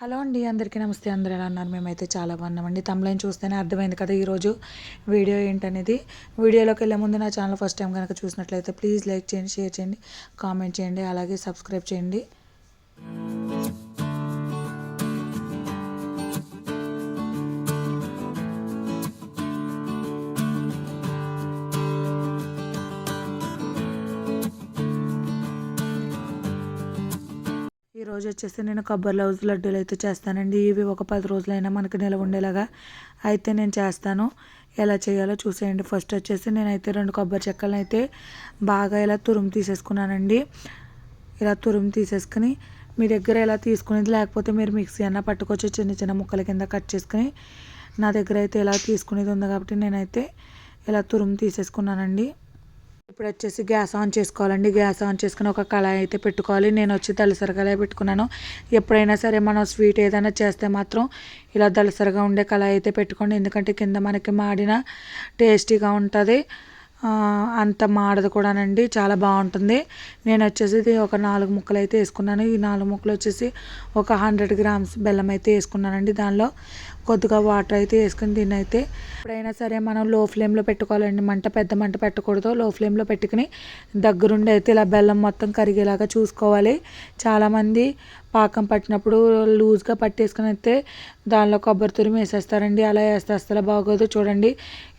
Hello అండి అందరికీ నమస్తే. అందరూ ఎలా ఉన్నారు? మేమైతే చాలా బాగున్నామండి. తమలైన్ చూస్తేనే అర్థమైంది కదా ఈరోజు వీడియో ఏంటనేది. వీడియోలోకి వెళ్ళే ముందు నా ఛానల్ ఫస్ట్ టైం కనుక చూసినట్లయితే ప్లీజ్ లైక్ చేయండి షేర్ చేయండి కామెంట్ చేయండి అలాగే సబ్స్క్రైబ్ చేయండి. ఈరోజు వచ్చేసి నేను కొబ్బరి లౌజ్ లడ్డూలు అయితే చేస్తానండి. ఇవి ఒక పది రోజులైనా మనకి నిలవ ఉండేలాగా అయితే నేను చేస్తాను. ఎలా చేయాలో చూసేయండి. ఫస్ట్ వచ్చేసి నేనైతే రెండు కొబ్బరి చెక్కలను అయితే బాగా ఇలా తురుము తీసేసుకున్నానండి. ఇలా తురుము తీసేసుకుని మీ దగ్గర ఎలా తీసుకునేది లేకపోతే మీరు మిక్సీ అన్న పట్టుకోవచ్చు చిన్న చిన్న ముక్కల కింద కట్ చేసుకుని నా దగ్గర అయితే ఇలా తీసుకునేది ఉంది కాబట్టి నేనైతే ఇలా తురుము తీసేసుకున్నానండి. ఇప్పుడు వచ్చేసి గ్యాస్ ఆన్ చేసుకోవాలండి. గ్యాస్ ఆన్ చేసుకుని ఒక కళాయి అయితే పెట్టుకోవాలి. నేను వచ్చి దళసరి కళాయి పెట్టుకున్నాను. ఎప్పుడైనా సరే మనం స్వీట్ ఏదైనా చేస్తే మాత్రం ఇలా దళసరిగా ఉండే కళాయి అయితే పెట్టుకోండి. ఎందుకంటే కింద మనకి మాడిన టేస్టీగా ఉంటుంది. అంత మాడదు కూడానండి. చాలా బాగుంటుంది. నేను వచ్చేసి ఇది ఒక నాలుగు ముక్కలు అయితే వేసుకున్నాను. ఈ నాలుగు ముక్కలు వచ్చేసి ఒక హండ్రెడ్ గ్రామ్స్ బెల్లం అయితే వేసుకున్నానండి దానిలో. కొద్దిగా వాటర్ అయితే వేసుకుని దీన్ని అయితే ఎప్పుడైనా సరే మనం లో ఫ్లేమ్లో పెట్టుకోవాలండి. మంట పెద్ద మంట పెట్టకూడదు. లో ఫ్లేమ్లో పెట్టుకుని దగ్గరుండి అయితే ఇలా బెల్లం మొత్తం కరిగేలాగా చూసుకోవాలి. చాలామంది పాకం పట్టినప్పుడు లూజ్గా పట్టేసుకుని అయితే దానిలో కొబ్బరి తురిమి వేసేస్తారండి. అలా వేస్తే అసలు బాగోదు. చూడండి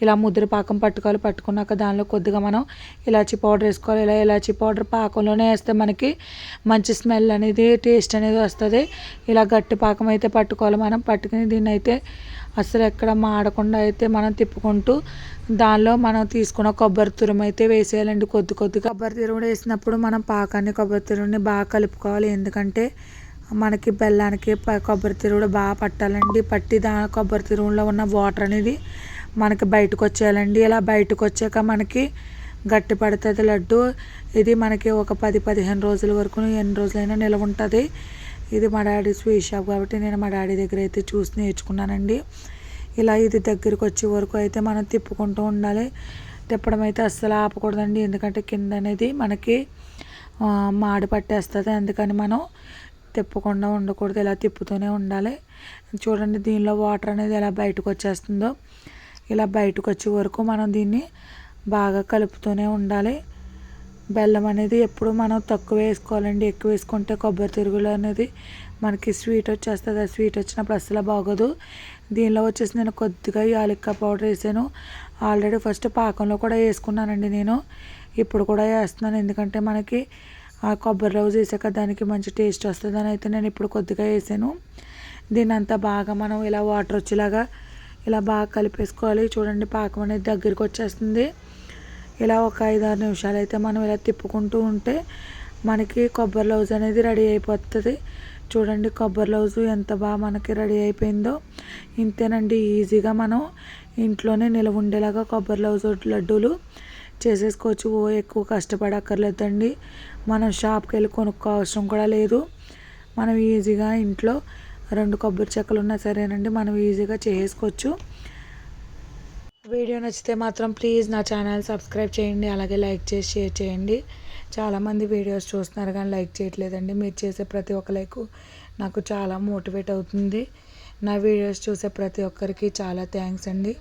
ఇలా ముద్ర పాకం పట్టుకోవాలి. పట్టుకున్నాక దానిలో కొద్దిగా మనం ఇలాచి పౌడర్ వేసుకోవాలి. ఇలా ఇలాచి పౌడర్ పాకంలోనే వేస్తే మనకి మంచి స్మెల్ అనేది టేస్ట్ అనేది వస్తుంది. ఇలా గట్టి పాకం అయితే పట్టుకోవాలి మనం. పట్టుకుని దీన్ని అయితే అసలు ఎక్కడ మాడకుండా అయితే మనం తిప్పుకుంటూ దానిలో మనం తీసుకున్న కొబ్బరి తురుము అయితే వేసేయాలండి. కొద్ది కొద్దిగా కొబ్బరి తురుము వేసినప్పుడు మనం పాకాన్ని కొబ్బరి తురుముని బాగా కలుపుకోవాలి. ఎందుకంటే మనకి బెల్లానికి కొబ్బరి తురుము బాగా పట్టాలండి. పట్టి దా కొబ్బరి తురుములో ఉన్న వాటర్ అనేది మనకి బయటకు వచ్చేయాలండి. ఇలా బయటకు వచ్చాక మనకి గట్టి పడుతుంది లడ్డు. ఇది మనకి ఒక పది పదిహేను రోజుల వరకు ఎన్ని రోజులైనా నిలవ ఉంటుంది. ఇది మా డాడీ స్వీట్ షాప్ కాబట్టి నేను మా డాడీ దగ్గర అయితే చూసి నేర్చుకున్నానండి. ఇలా ఇది దగ్గరికి వచ్చే వరకు అయితే మనం తిప్పుకుంటూ ఉండాలి. తిప్పడం అయితే అస్సలు ఆపకూడదండి. ఎందుకంటే కింద అనేది మనకి మాడి పట్టేస్తుంది. అందుకని మనం తిప్పకుండా ఉండకూడదు. ఇలా తిప్పుతూనే ఉండాలి. చూడండి దీనిలో వాటర్ అనేది ఎలా బయటకు వచ్చేస్తుందో ఇలా బయటకు వచ్చే వరకు మనం దీన్ని బాగా కలుపుతూనే ఉండాలి. బెల్లం అనేది ఎప్పుడు మనం తక్కువ వేసుకోవాలండి. ఎక్కువ వేసుకుంటే కొబ్బరి తిరుగులు అనేది మనకి స్వీట్ వచ్చేస్తుంది. ఆ స్వీట్ వచ్చినప్పుడు అస్సలు బాగోదు. దీనిలో వచ్చేసి నేను కొద్దిగా యాలక్క పౌడర్ వేసాను. ఆల్రెడీ ఫస్ట్ పాకంలో కూడా వేసుకున్నానండి నేను. ఇప్పుడు కూడా వేస్తున్నాను. ఎందుకంటే మనకి కొబ్బరి రోజు వేసాక దానికి మంచి టేస్ట్ వస్తుందని అయితే నేను ఇప్పుడు కొద్దిగా వేసాను. దీన్ని అంతా బాగా మనం ఇలా వాటర్ వచ్చేలాగా ఇలా బాగా కలిపేసుకోవాలి. చూడండి పాకం అనేది దగ్గరికి వచ్చేస్తుంది. ఇలా ఒక ఐదు ఆరు నిమిషాలు అయితే మనం ఇలా తిప్పుకుంటూ ఉంటే మనకి కొబ్బరి లౌజ్ అనేది రెడీ అయిపోతుంది. చూడండి కొబ్బరి లౌజు ఎంత బాగా మనకి రెడీ అయిపోయిందో. ఇంతేనండి ఈజీగా మనం ఇంట్లోనే నిలవ ఉండేలాగా కొబ్బరి లౌజ్ లడ్డూలు చేసేసుకోవచ్చు. ఓ ఎక్కువ కష్టపడక్కర్లేదండి. మనం షాప్కి వెళ్ళి కొనుక్కో అవసరం కూడా లేదు. మనం ఈజీగా ఇంట్లో రెండు కొబ్బరి చెక్కలు ఉన్నా సరేనండి మనం ఈజీగా చేసుకోవచ్చు వీడియో నచ్చితే మాత్రం ప్లీజ్ నా ఛానల్ సబ్స్క్రైబ్ చేయండి అలాగే లైక్ చేసి షేర్ చేయండి. చాలామంది వీడియోస్ చూస్తున్నారు కానీ లైక్ చేయట్లేదండి. మీరు చేసే ప్రతి ఒక్క లైక్ నాకు చాలా మోటివేట్ అవుతుంది. నా వీడియోస్ చూసే ప్రతి ఒక్కరికి చాలా థ్యాంక్స్ అండి.